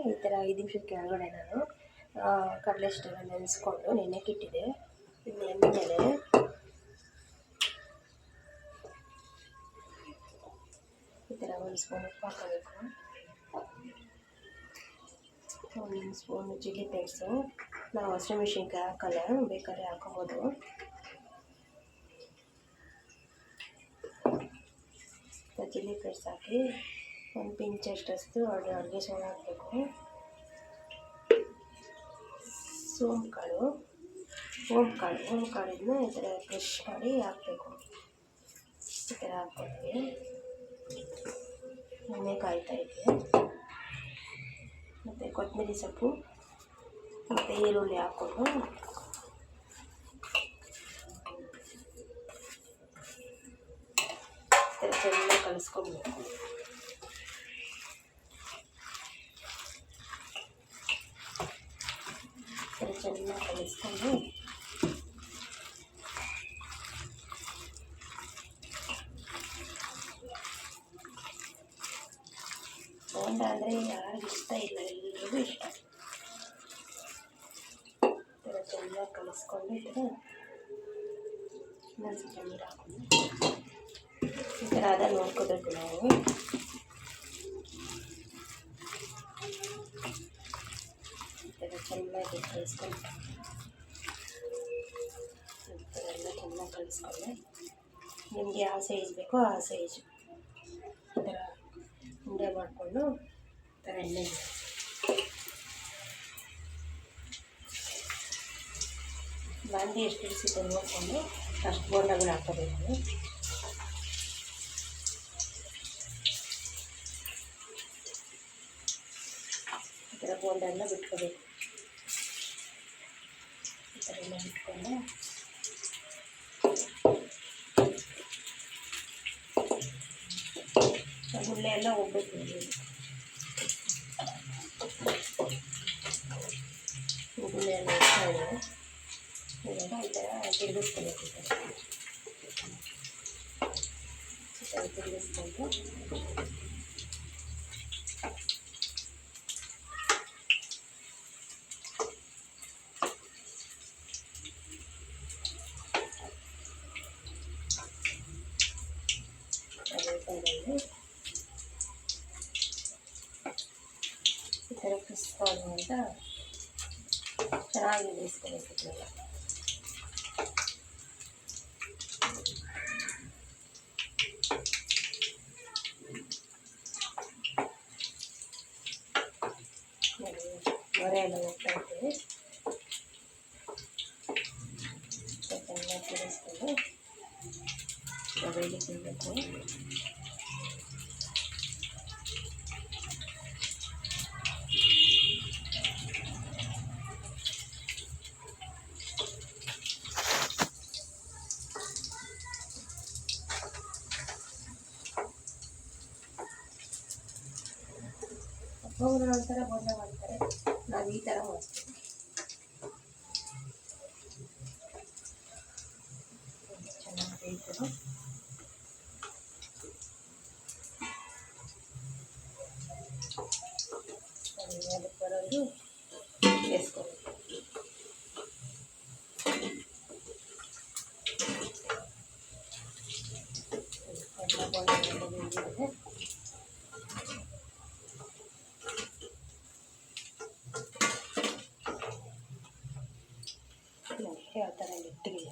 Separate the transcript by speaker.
Speaker 1: ಈ ಥರ ಐದು ನಿಮಿಷದ ಕೆಳಗಡೆ ನಾನು ಕಡಲೆ ಹಿಟ್ಟನ್ನು ನೆನೆಸ್ಕೊಂಡು ನೆನೆಕ್ಕಿಟ್ಟಿದೆ ಇದು ಮೇಲೆ ಈ ಥರ ಒಂದು ಸ್ಪೂನ್ ಉಪ್ಪು ಹಾಕೋಬೇಕು ಒಂದು ಸ್ಪೂನ್ ಚಿಲ್ಲಿ ಫ್ಲೇಕ್ಸು. ನಾವು ಹಸಿಮೆಣ್ಸಿನ್ಕಾಯಿ ಹಾಕಲ್ಲ, ಬೇಕಾದ್ರೆ ಹಾಕೋಬೋದು ಚಿಲ್ಲಿ ಫ್ಲೇಕ್ಸ್ ಹಾಕಿ ಒಂದು ಪಿಂಚ್ ಅಷ್ಟಷ್ಟು ಅಡುಗೆ ಅಡುಗೆ ಸೋಡಾ ಹಾಕಬೇಕು. ಕಾಳು ಓಮ್ ಕಾಳು ಓಮ್ ಕಾಳನ್ನ ಈ ಥರ ಕ್ರಷ್ ಮಾಡಿ ಹಾಕಬೇಕು. ಈ ಥರ ಹಾಕ್ಕೊಳ್ತೀವಿ ಎಣ್ಣೆ ಕಾಯ್ತಾ ಮತ್ತು ಕೊತ್ತಂಬರಿ ಸೊಪ್ಪು, ಮತ್ತು ಈರುಳ್ಳಿ ಹಾಕ್ಕೊಂಡು. ಚೆನ್ನಾಗಿ ಕಲಿಸ್ಕೊಬೇಕು. ಚೆನ್ನಾಗಿ ಕಲಿಸ್ಕೊಂಡು ಬೋಂಡ ಅಂದರೆ ಯಾರಿಗೂ ಇಷ್ಟ ಇಲ್ಲ ಎಲ್ರಿಗೂ ಇಷ್ಟ ಈ ಥರ ಚೆನ್ನಾಗಿ ಕಲಿಸ್ಕೊಂಡು ಈ ಥರ ಇನ್ನೊಂದು ಸ್ವಲ್ಪ ನೀರು ಹಾಕೊಂಡು ಈ ಥರ ಅದ ನೋಡ್ಕೋಬೇಕು ನಾವು ಚೆನ್ನಾಗಿ ಕಳಿಸ್ಕೊಂಡು ಎಲ್ಲ ಚೆನ್ನಾಗಿ ಕಳಿಸ್ಕೊಂಡೆ ನಿಮಗೆ ಯಾವ ಸೈಜ್ ಬೇಕೋ ಆ ಸೈಜ್ ಈ ಥರ ಉಂಡೆ ಮಾಡಿಕೊಂಡು ಈ ಥರ ಎಣ್ಣೆ ಬಾಂಡಿ ಎಷ್ಟು ಇಳಿಸುತ್ತೆ ನೋಡಿಕೊಂಡು ಅಷ್ಟು ಬೋಂಡಗಳು ಹಾಕೋಬೇಕು ಈ ಥರ ಬೋಂಡ ಎಲ್ಲ ಬಿಟ್ಕೋಬೇಕು. ಈ ಥರ ಎಲ್ಲ ಬಿಟ್ಕೊಂಡು ಗುಳ್ಳೆ ಎಲ್ಲ ಹೋಗ್ಬೇಕು ಗುಳ್ಳೆ ಎಲ್ಲ ಇಟ್ಕೊಂಡು ಇವಾಗ ಈ ಥರ ತಿರುಗಿಸ್ಕೋಬೇಕು ಈ ಥರ ಈ ಥರ ತಿರುಗಿಸ್ಕೊಂಡು ಈ ಥರ ಕ್ರಿಸ್ಪಾಗಿ ಅಂತ ಚೆನ್ನಾಗಿ ಬೇಯಿಸ್ಕೋಬೇಕು ಇದನ್ನೆಲ್ಲ ನೋಡಿ, ಮೊರೆ ಎಲ್ಲ ಹೋಗ್ತಾ ಇರ್ತೀವಿ ಚೆನ್ನಾಗಿ ತಿರುಗಿಸ್ಕೊಂಡು ರವೆಯಲ್ಲಿ ತಿನ್ನಬೇಕು ಒಬ್ಬೊಬ್ರು ಒಂಥರ ಬೋಂಡ ಮಾಡ್ತಾರೆ ನಾವು ಈ ಥರ ಮಾಡ್ತೀವಿ ಚೆನ್ನಾಗಿ ಬೇಯ್ತದೆ ಅದಕ್ಕೆ ಬರೋದು ಬೇಯಿಸ್ಕೋಬೇಕು ಎಲ್ಲ ಬೋಂಡ ಥರ ಮೆತ್ತಗೆ